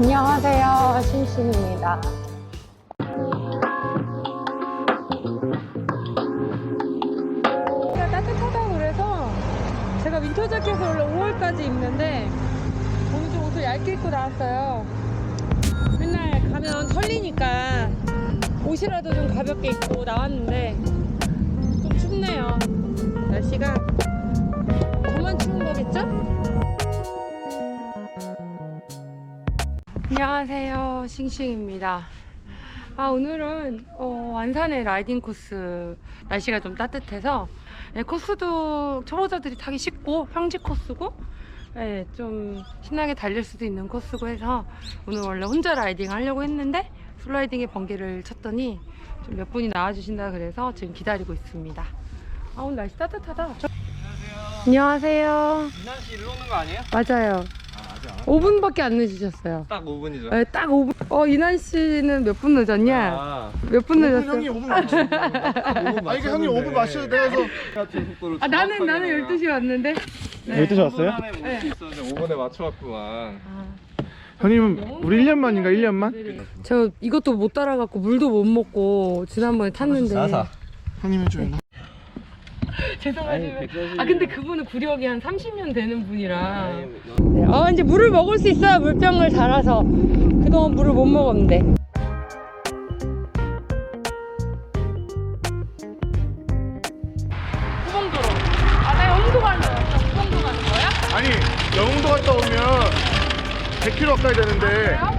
안녕하세요. 심심입니다. 날씨가 따뜻하다고 그래서 제가 윈터 자켓을 원래 5월까지 입는데 오늘 좀 옷을 얇게 입고 나왔어요. 맨날 가면 털리니까 옷이라도 좀 가볍게 입고 나왔는데 싱싱입니다. 아, 오늘은 어, 완산의 라이딩 코스 날씨가 좀 따뜻해서 예, 코스도 초보자들이 타기 쉽고 평지 코스고 예, 좀 신나게 달릴 수도 있는 코스고 해서 오늘 원래 혼자 라이딩 하려고 했는데 슬라이딩에 번개를 쳤더니 좀 몇 분이 나와주신다 그래서 지금 기다리고 있습니다. 아 오늘 날씨 따뜻하다. 저- 안녕하세요. 이난 씨 일로 오는 거 아니에요? 맞아요. 아, 아직 안 5분밖에 안 늦으셨어요. 딱 5분이죠. 네, 딱 5분. 어, 이난 씨는 몇 분 늦었냐? 아, 몇 분 늦었어? 형이 5분 맞춰. 아 이게 형이 5분 맞춰야 돼서 같은 속도를 아, 나는, 나는 내가 12시에 왔는데. 네. 12시 왔어요? 5분 안에 못 네. 있었는데 5분에 맞춰왔구만. 아, 형님은 우리 1년 만인가 1년 만? 저 이것도 못 따라갖고 물도 못 먹고 지난번에 탔는데. 형님은 좀 죄송하지만. 아니, 140 아, 근데 그분은 구력이 한 30년 되는 분이라. 네. 어, 이제 물을 먹을 수 있어요. 물병을 달아서. 그동안 물을 못 먹었는데. 후봉도로. 아, 나 영도 가는 거야. 후봉도 가는 거야? 아니 영웅도 갔다 오면 100km 가까이 되는데 그래요?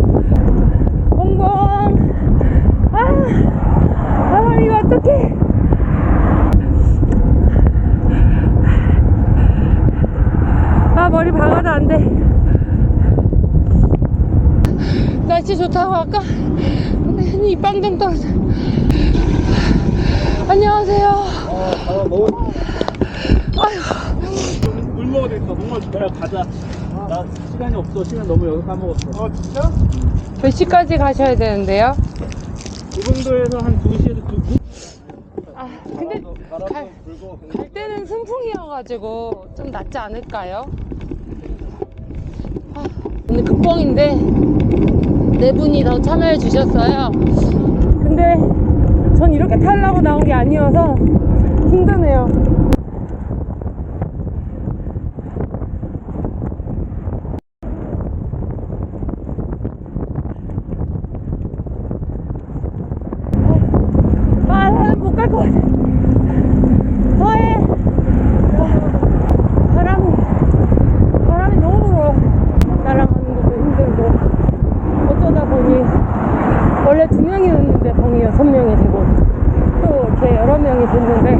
어떻게 이거. 봉봉. 아, 아, 이거 어떡해. 아 머리 박아도 안 돼. 날씨 좋다고 아까 이 빵점 떨어져. 안녕하세요. 아 너무 아이고 물 먹어야 되겠어. 정말 그래 가자. 나 시간이 없어. 시간 너무 여기 까먹었어. 아 진짜? 몇 시까지 가셔야 되는데요? 이 정도에서 한 2시에서 2, 아 근데 갈, 갈 때는 순풍이어가지고 좀 낫지 않을까요? 아, 오늘 극봉인데 네 분이 더 참여해 주셨어요. 근데 전 이렇게 타려고 나온 게 아니어서 힘드네요. 아, 나는 못 갈 것 같아. 더해. 바람이, 바람이 너무 불어. 날아가는 것도 힘들고. 어쩌다 보니, 원래 두 명이었는데 방이 여섯 명이 되고, 또 이렇게 여러 명이 됐는데,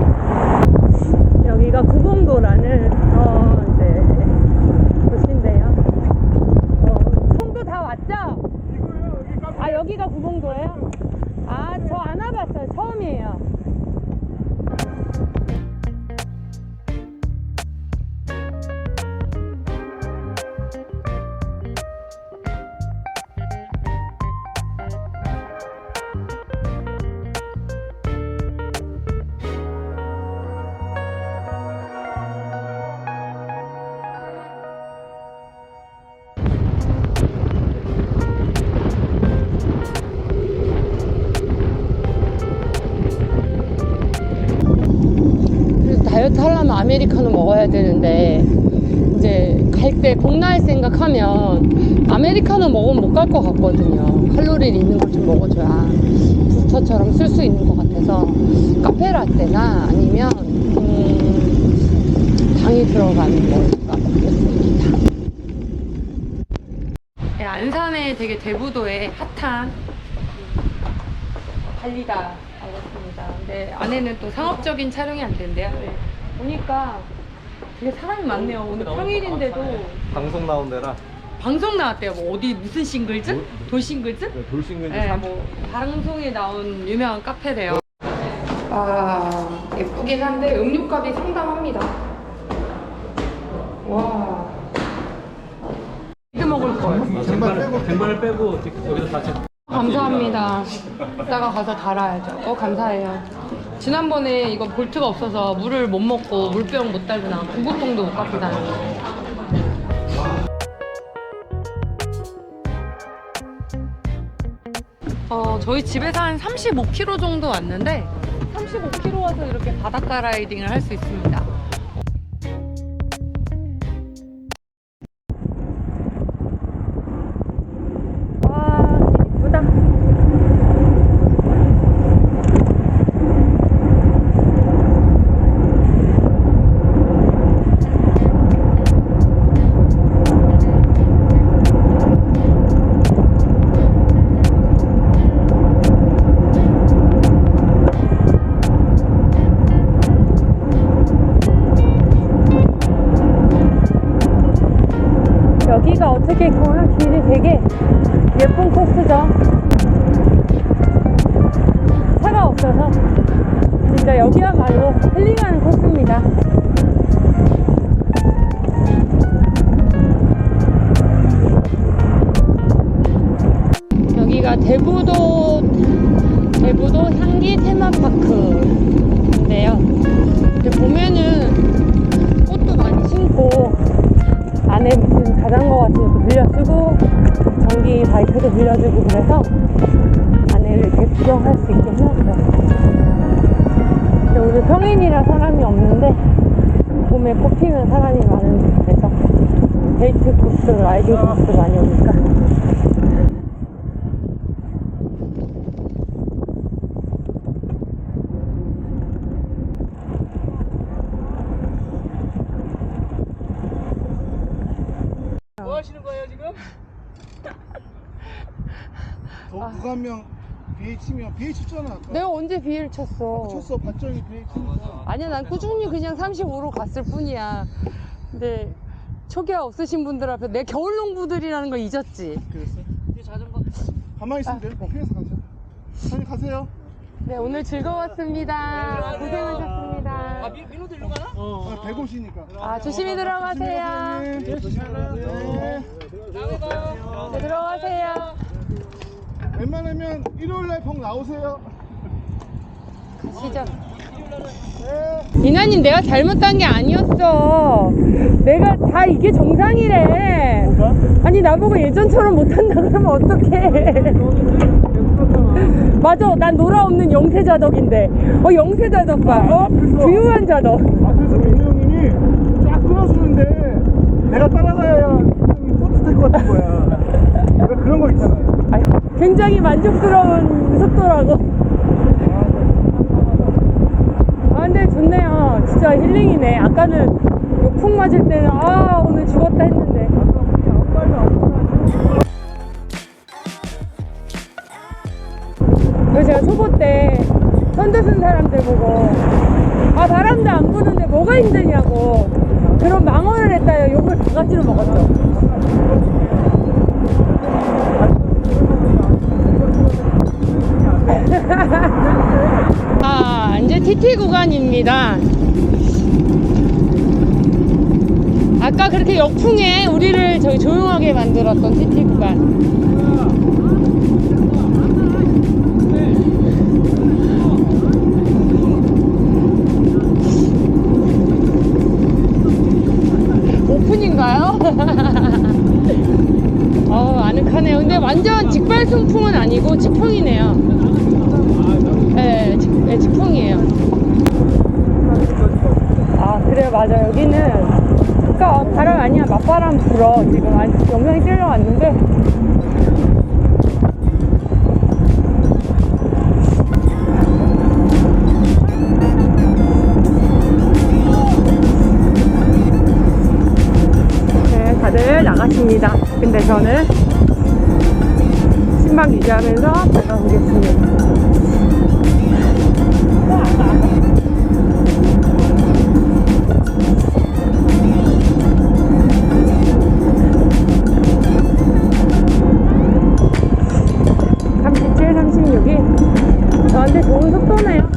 여기가 구봉도라는, 어, 이제, 곳인데요. 어, 송도 다 왔죠? 아, 여기가 구봉도예요? 아, 저 안 와봤어요. 처음이에요. 아메리카노 먹어야 되는데 이제 갈 때 복날 생각하면 아메리카노 먹으면 못 갈 것 같거든요. 칼로리 있는 걸 좀 먹어줘야 부스터처럼 쓸 수 있는 것 같아서 카페 라떼나 아니면 음, 당이 들어가는 뭐 네, 안산에 되게 대부도에 핫한 달리다 알았습니다. 근데 안에는 또 상업적인 촬영이 안 된대요. 네. 보니까 되게 사람이 많네요. 오늘 평일인데도 방송 나온 데라. 방송 나왔대요. 뭐 어디 무슨 싱글즈? 돌싱글즈? 돌싱글즈 네, 뭐 방송에 나온 유명한 카페래요. 아 예쁘긴 한데 음료값이 상당합니다. 와. 이거 먹을 걸. 쟁반 빼고 쟁반을 빼고 여기서 같이 감사합니다. 이따가 가서 달아야죠. 어 감사해요. 지난번에 이거 볼트가 없어서 물을 못 먹고 물병 못 달고 나 구급봉도 못 갖고 다녔는데. 어 저희 집에서 한 35km 정도 왔는데 35km 와서 이렇게 바닷가 라이딩을 할 수 있습니다. 여기가 어떻게 보면 길이 되게 예쁜 코스죠. 차가 없어서 진짜 여기야말로 힐링하는 코스입니다. 여기가 대부도 대부도 향기 테마파크인데요. 안에 무슨 자전거 같은 것도 빌려 쓰고 전기 바이크도 빌려주고 그래서 안에를 이렇게 구경할 수 있게 해놨어요. 근데 오늘 평일이라 사람이 없는데 봄에 꽃피면 사람이 많은 데서 데이트 코스, 라이딩 코스 많이 오니까 하시는 거예요 지금? 너 무감명 BH면 BH 쳤잖아 아까. 내가 언제 비를 쳤어? 쳤어. 반짝이 BH니까 아니야 난 꾸준히 그냥 35로 갔을 뿐이야. 근데 초기화 없으신 분들 앞에 내 겨울 농부들이라는 거 잊었지. 그랬어? 이 자전거 가만히 있으면 돼 아, 네. 피해서 가자. 빨리 가세요. 네 오늘 즐거웠습니다. 고생하셨습니다 아 미, 민호도 일로 가나? 아, 150이니까. 아 조심히 들어가세요. 네, 조심히 가세요. 네. 다음에 봐요 네 들어가세요. 웬만하면 일요일날 펑 나오세요. 가시죠. 네. 이나님 내가 잘못한 게 아니었어. 내가 다 이게 정상이래. 아니 나보고 예전처럼 못한다 그러면 어떡해 맞아 난 노라 없는 영세자덕인데. 어 영세자덕 봐. 어? 부유한 자덕. 앞에서 민우 형님이 쫙 끌어주는데 내가 따라가야 형이 뿌듯할 것 같은 거야. 내가 그런 거 있잖아요. 아니, 굉장히 만족스러운 속도라고. 아 근데 좋네요. 진짜 힐링이네. 아까는 욕풍 맞을 때는 아 오늘 죽었다 했는데. 그래 서 제가 초보 때 선두 쓴 사람들 보고. 아 바람도 안 부는데 뭐가 힘드냐고. 그런 망언을 했다요 욕을 바가지로 먹었죠. 아 이제 TT 구간입니다. 아까 그렇게 역풍에 우리를 저기 조용하게 만들었던 TT 구간 오픈인가요? 어 아늑하네요. 근데 완전 직발 순풍은 아니고 직풍이네요. 네, 직, 네 직풍이에요. 아 그래요. 맞아 여기는 아까 바람 아니야. 맞바람 불어. 지금 영상이 찍으러 왔는데 있습니다. 근데 저는 신방 유지하면서 다가오겠습니다. 37, 36이 저한테 좋은 속도네요.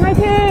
ไม่